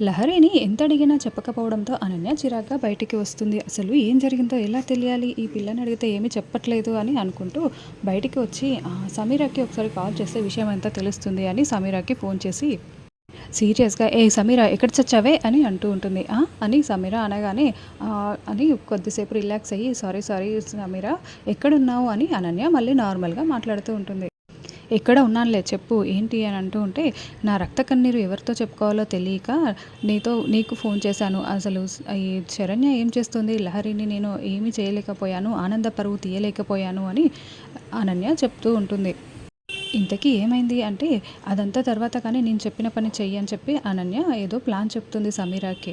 లహరిని ఎంత అడిగినా చెప్పకపోవడంతో అనన్య చిరాగ్గా బయటికి వస్తుంది. అసలు ఏం జరిగిందో ఎలా తెలియాలి? ఈ పిల్లని అడిగితే ఏమీ చెప్పట్లేదు అని అనుకుంటూ బయటికి వచ్చి సమీరాకి ఒకసారి కాల్ చేస్తే విషయం అంతా తెలుస్తుంది? అని సమీరాకి ఫోన్ చేసి సీరియస్గా ఏ సమీరా ఎక్కడ చచ్చావే? అని అంటూ ఉంటుంది. అని సమీరా అనగానే అని కొద్దిసేపు రిలాక్స్ అయ్యి సారీ సారీ సమీరా ఎక్కడున్నావు? అని అనన్య మళ్ళీ నార్మల్గా మాట్లాడుతూ ఉంటుంది. ఎక్కడ ఉన్నానులే చెప్పు. ఏంటి అని అంటూ ఉంటే నా రక్త కన్నీరు ఎవరితో చెప్పుకోవాలో తెలియక నీతో నీకు ఫోన్ చేశాను. అసలు ఈ శరణ్య ఏం చేస్తుంది? లహరిని నేను ఏమీ చేయలేకపోయాను. ఆనంద పరువు తీయలేకపోయాను అని అనన్య చెప్తూ ఉంటుంది. ఇంతకీ ఏమైంది అంటే అదంతా తర్వాత కానీ నేను చెప్పిన పని చెయ్యి అని చెప్పి అనన్య ఏదో ప్లాన్ చెప్తుంది సమీరాకి.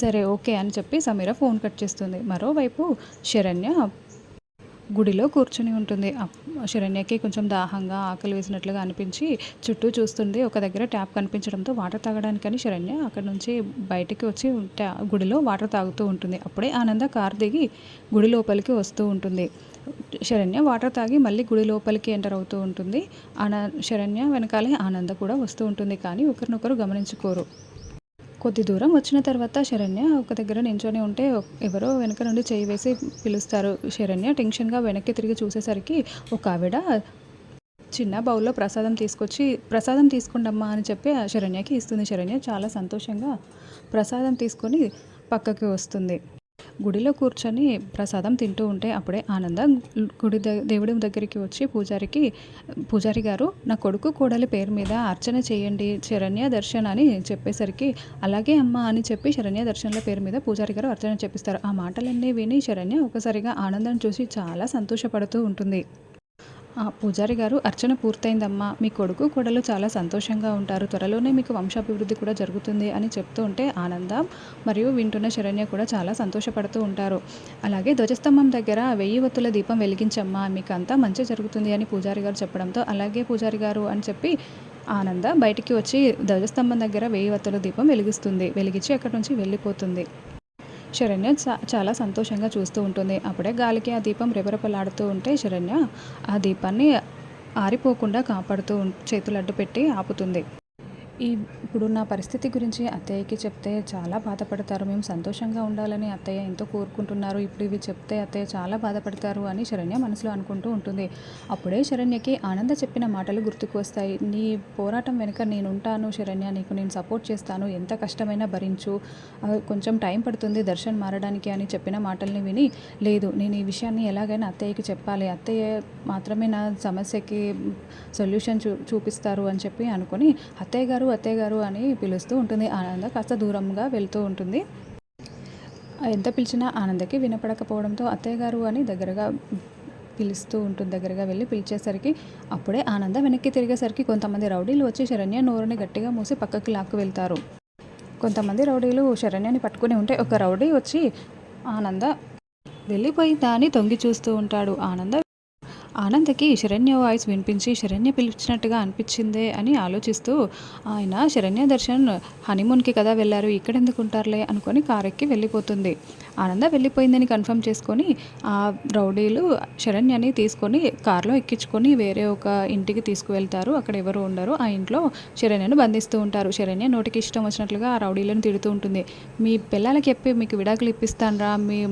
సరే ఓకే అని చెప్పి సమీర ఫోన్ కట్ చేస్తుంది. మరోవైపు శరణ్య గుడిలో కూర్చుని ఉంటుంది. అప్- శరణ్యకి కొంచెం దాహంగా ఆకలి వేసినట్లుగా అనిపించి చుట్టూ చూస్తుంది. ఒక దగ్గర ట్యాప్ కనిపించడంతో వాటర్ తాగడానికని శరణ్య అక్కడ నుంచి బయటికి వచ్చి గుడిలో వాటర్ తాగుతూ ఉంటుంది. అప్పుడే ఆనంద కారు దిగి గుడి లోపలికి వస్తూ ఉంటుంది. శరణ్య వాటర్ తాగి మళ్ళీ గుడి లోపలికి ఎంటర్ అవుతూ ఉంటుంది. ఆన శరణ్య వెనకాలే ఆనంద కూడా వస్తూ ఉంటుంది. కానీ ఒకరినొకరు గమనించుకోరు. కొద్ది దూరం వచ్చిన తర్వాత శరణ్య ఒక దగ్గర నించొని ఉంటే ఎవరో వెనక నుండి చేయి వేసి పిలుస్తారు. శరణ్య టెన్షన్గా వెనక్కి తిరిగి చూసేసరికి ఒక ఆవిడ చిన్న బౌల్లో ప్రసాదం తీసుకొచ్చి ప్రసాదం తీసుకుండమ్మా అని చెప్పి ఆ శరణ్యకి ఇస్తుంది. శరణ్య చాలా సంతోషంగా ప్రసాదం తీసుకొని పక్కకి వస్తుంది. గుడిలో కూర్చొని ప్రసాదం తింటూ ఉంటే అప్పుడే ఆనంద గుడి దేవుడి దగ్గరికి వచ్చి పూజారికి పూజారి గారు నా కొడుకు కోడలి పేరు మీద అర్చన చేయండి శరణ్య దర్శన్ అని చెప్పేసరికి అలాగే అమ్మ అని చెప్పి శరణ్య దర్శన్ల పేరు మీద పూజారి గారు అర్చన చెప్పిస్తారు ఆ మాటలన్నీ విని శరణ్య ఒకసారిగా ఆనందం చూసి చాలా సంతోషపడుతూ ఉంటుంది. పూజారి గారు అర్చన పూర్తయిందమ్మా. మీ కొడుకు కోడలు చాలా సంతోషంగా ఉంటారు. త్వరలోనే మీకు వంశాభివృద్ధి కూడా జరుగుతుంది అని చెప్తూ ఉంటే ఆనందం మరియు వింటున్న శరణ్య కూడా చాలా సంతోషపడుతూ ఉంటారు. అలాగే ధ్వజస్తంభం దగ్గర వెయ్యి ఒత్తుల దీపం వెలిగించమ్మా. మీకు అంతా మంచి జరుగుతుంది అని పూజారి గారు చెప్పడంతో అలాగే పూజారి గారు అని చెప్పి ఆనంద బయటికి వచ్చి ధ్వజస్తంభం దగ్గర వెయ్యి ఒత్తుల దీపం వెలిగిస్తుంది. వెలిగించి అక్కడి నుంచి వెళ్ళిపోతుంది. శరణ్య చాలా సంతోషంగా చూస్తూ ఉంటుంది. అప్పుడే గాలికి ఆ దీపం రెపరెపలాడుతూ ఉంటే శరణ్య ఆ దీపాన్ని ఆరిపోకుండా కాపాడుతూ చేతులు అడ్డు పెట్టి ఆపుతుంది. ఈ ఇప్పుడు నా పరిస్థితి గురించి అత్తయ్యకి చెప్తే చాలా బాధపడతారు. మేము సంతోషంగా ఉండాలని అత్తయ్య ఎంతో కోరుకుంటున్నారు. ఇప్పుడు ఇవి చెప్తే అత్తయ్య చాలా బాధపడతారు అని శరణ్య మనసులో అనుకుంటూ ఉంటుంది. అప్పుడే శరణ్యకి ఆనంద చెప్పిన మాటలు గుర్తుకు వస్తాయి. నీ పోరాటం వెనుక నేను ఉంటాను శరణ్య. నీకు నేను సపోర్ట్ చేస్తాను. ఎంత కష్టమైనా భరించు. కొంచెం టైం పడుతుంది దర్శన్ మారడానికి అని చెప్పిన మాటల్ని విని లేదు నేను ఈ విషయాన్ని ఎలాగైనా అత్తయ్యకి చెప్పాలి. అత్తయ్య మాత్రమే నా సమస్యకి సొల్యూషన్ చూ చూపిస్తారు అని చెప్పి అనుకొని అత్తయ్య గారు అత్తయ్య గారు అని పిలుస్తూ ఉంటుంది. ఆనంద కాస్త దూరంగా వెళ్తూ ఉంటుంది. ఎంత పిలిచినా ఆనందకి వినపడకపోవడంతో అత్తయ్య గారు అని దగ్గరగా పిలుస్తూ ఉంటుంది దగ్గరగా వెళ్ళి పిలిచేసరికి అప్పుడే ఆనంద వెనక్కి తిరిగేసరికి కొంతమంది రౌడీలు వచ్చి శరణ్య నోరుని గట్టిగా మూసి పక్కకి లాక్కు వెళ్తారు. కొంతమంది రౌడీలు శరణ్యని పట్టుకుని ఉంటే ఒక రౌడీ వచ్చి ఆనంద వెళ్ళిపోయి దాన్ని తొంగి చూస్తూ ఉంటాడు. ఆనంద ఆనందకి శరణ్య వాయిస్ వినిపించి శరణ్య పిలిచినట్టుగా అనిపించిందే అని ఆలోచిస్తూ ఆయన శరణ్య దర్శన్ హనీమూన్కి కదా వెళ్ళారు ఇక్కడ ఎందుకు ఉంటారులే అనుకొని కారెక్కి వెళ్ళిపోతుంది. ఆనంద వెళ్ళిపోయిందని కన్ఫర్మ్ చేసుకొని ఆ రౌడీలు శరణ్యని తీసుకొని కారులో ఎక్కించుకొని వేరే ఒక ఇంటికి తీసుకువెళ్తారు. అక్కడ ఎవరు ఉండరు ఆ ఇంట్లో శరణ్యను బంధిస్తూ ఉంటారు. శరణ్య నోటికి ఇష్టం వచ్చినట్లుగా ఆ రౌడీలను తిడుతూ ఉంటుంది. మీ పిల్లలకి చెప్పి మీకు విడాకులు ఇప్పిస్తానరా మీ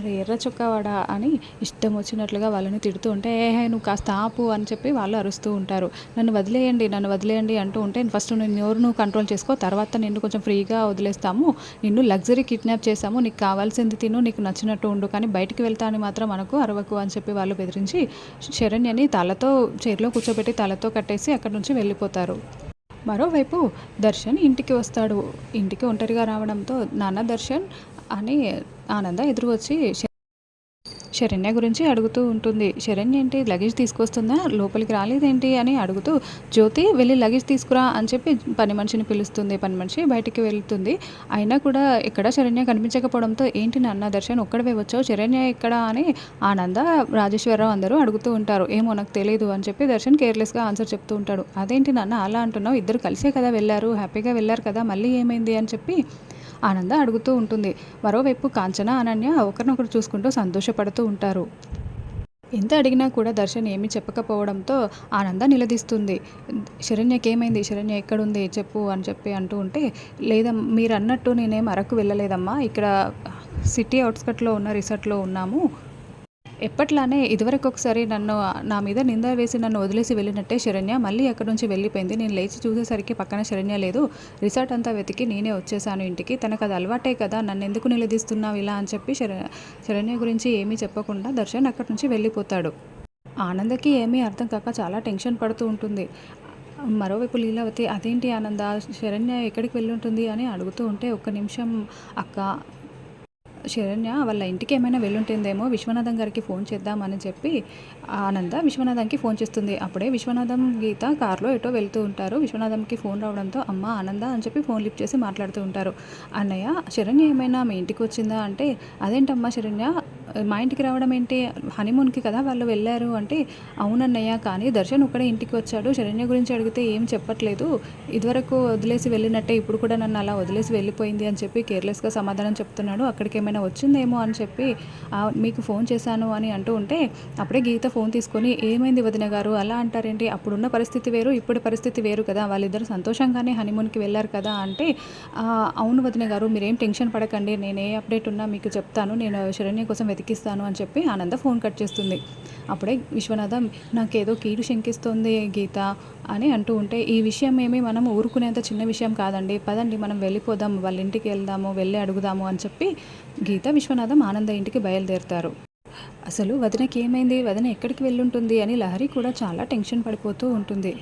అరే ఎర్ర చొక్కావాడా అని ఇష్టం వచ్చినట్లుగా వాళ్ళని తిడుతూ ఉంటే ఏ హే, నువ్వు కాస్త ఆపు అని చెప్పి వాళ్ళు అరుస్తూ ఉంటారు. నన్ను వదిలేయండి నన్ను వదిలేయండి అంటూ ఉంటే ఫస్ట్ నేను ఎవరు నువ్వు కంట్రోల్ చేసుకో తర్వాత నిన్ను కొంచెం ఫ్రీగా వదిలేస్తాము. నిన్ను లగ్జరీ కిడ్నాప్ చేసాము నీకు కావాల్సింది తిను నీకు నచ్చినట్టు ఉండు కానీ బయటికి వెళ్తా అని మాత్రం మనకు అరవకు అని చెప్పి వాళ్ళు బెదిరించి శరణ్యని తలతో చైర్లో కూర్చోబెట్టి తలతో కట్టేసి అక్కడి నుంచి వెళ్ళిపోతారు. మరోవైపు దర్శన్ ఇంటికి వస్తాడు. ఇంటికి ఒంటరిగా రావడంతో నాన్న దర్శన్ అని ఆనంద ఎదురు వచ్చి శరణ్య గురించి అడుగుతూ ఉంటుంది. శరణ్య ఏంటి? లగేజ్ తీసుకొస్తుందా? లోపలికి రాలేదేంటి? అని అడుగుతూ జ్యోతి వెళ్ళి లగేజ్ తీసుకురా అని చెప్పి పని మనిషిని పిలుస్తుంది. పని మనిషి బయటికి వెళ్తుంది. అయినా కూడా ఇక్కడ శరణ్య కనిపించకపోవడంతో ఏంటి నాన్న దర్శన్ ఒక్కడవే వచ్చావు? శరణ్య ఎక్కడ? అని ఆనంద రాజేశ్వరరావు అందరూ అడుగుతూ ఉంటారు. ఏమో నాకు తెలియదు అని చెప్పి దర్శన్ కేర్లెస్గా ఆన్సర్ చెప్తూ ఉంటాడు. అదేంటి నాన్న అలా అంటున్నావు? ఇద్దరు కలిసే కదా వెళ్ళారు? హ్యాపీగా వెళ్ళారు కదా? మళ్ళీ ఏమైంది? అని చెప్పి ఆనంద అడుగుతూ ఉంటుంది. మరోవైపు కాంచన అనన్య ఒకరినొకరు చూసుకుంటూ సంతోషపడుతూ ఉంటారు. ఎంత అడిగినా కూడా దర్శన్ ఏమీ చెప్పకపోవడంతో ఆనంద నిలదీస్తుంది. శరణ్యకి ఏమైంది శరణ్య ఎక్కడుంది? చెప్పు అని చెప్పి అంటూ ఉంటే లేదా మీరు అన్నట్టు నేనేం అరకు వెళ్ళలేదమ్మా. ఇక్కడ సిటీ అవుట్స్కట్లో ఉన్న రిసార్ట్లో ఉన్నాము. ఎప్పట్లానే ఇదివరకు ఒకసారి నన్ను నా మీద నింద వేసి నన్ను వదిలేసి వెళ్ళినట్టే శరణ్య. మళ్ళీ అక్కడి నుంచి వెళ్ళిపోయింది. నేను లేచి చూసేసరికి పక్కన శరణ్య లేదు. రిసార్ట్ అంతా వెతికి నేనే వచ్చేసాను ఇంటికి. తనకు అది అలవాటే కదా నన్ను ఎందుకు నిలదీస్తున్నావు ఇలా అని చెప్పి శర శరణ్య గురించి ఏమీ చెప్పకుండా దర్శన్ అక్కడి నుంచి వెళ్ళిపోతాడు. ఆనందకి ఏమీ అర్థం కాక చాలా టెన్షన్ పడుతూ ఉంటుంది. మరోవైపు లీలావతి అదేంటి ఆనంద? శరణ్య ఎక్కడికి వెళ్ళి ఉంటుంది? అని అడుగుతూ ఉంటే ఒక్క నిమిషం అక్క శరణ్య వాళ్ళ ఇంటికి ఏమైనా వెళ్ళుంటుందేమో విశ్వనాథం గారికి ఫోన్ చేద్దామని చెప్పి ఆనంద విశ్వనాథంకి ఫోన్ చేస్తుంది. అప్పుడే విశ్వనాథం గీత కారులో ఎటో వెళ్తూ ఉంటారు. విశ్వనాథంకి ఫోన్ రావడంతో అమ్మ ఆనంద అని చెప్పి ఫోన్ లిఫ్ట్ చేసి మాట్లాడుతూ ఉంటారు. అన్నయ్య శరణ్య ఏమైనా మీ ఇంటికి వచ్చిందా? అంటే అదేంటమ్మా శరణ్య మా ఇంటికి రావడం ఏంటి? హనీమూన్కి కదా వాళ్ళు వెళ్ళారు అంటే అవునన్నయ్య కానీ దర్శన్ ఒక్కడే ఇంటికి వచ్చాడు. శరణ్య గురించి అడిగితే ఏం చెప్పట్లేదు. ఇదివరకు వదిలేసి వెళ్ళినట్టే ఇప్పుడు కూడా నన్ను అలా వదిలేసి వెళ్ళిపోయింది అని చెప్పి కేర్లెస్గా సమాధానం చెప్తున్నాడు. అక్కడికి ఏమైనా వచ్చిందేమో అని చెప్పి మీకు ఫోన్ చేశాను అని అంటూ ఉంటే అప్పుడే గీత ఫోన్ తీసుకొని ఏమైంది వదిన గారు? అలా అంటారేంటి? అప్పుడున్న పరిస్థితి వేరు ఇప్పుడు పరిస్థితి వేరు కదా. వాళ్ళిద్దరు సంతోషంగానే హనీమూన్కి వెళ్ళారు కదా అంటే అవును వదిన గారు మీరేం టెన్షన్ పడకండి. నేను ఏ అప్డేట్ ఉన్నా మీకు చెప్తాను. నేను శరణ్య కోసం బతికిస్తాను అని చెప్పి ఆనంద ఫోన్ కట్ చేస్తుంది. అప్పుడే విశ్వనాథం నాకేదో కీడు శంకిస్తోంది గీత అని అంటూ ఉంటే ఈ విషయం ఏమి మనం ఊరుకునేంత చిన్న విషయం కాదండి. పదండి మనం వెళ్ళిపోదాం వాళ్ళ ఇంటికి వెళ్దాము వెళ్ళి అడుగుదాము అని చెప్పి గీత విశ్వనాథం ఆనంద ఇంటికి బయలుదేరుతారు. అసలు వదినకి ఏమైంది? వదిన ఎక్కడికి వెళ్ళుంటుంది? అని లహరి కూడా చాలా టెన్షన్ పడిపోతూ ఉంటుంది.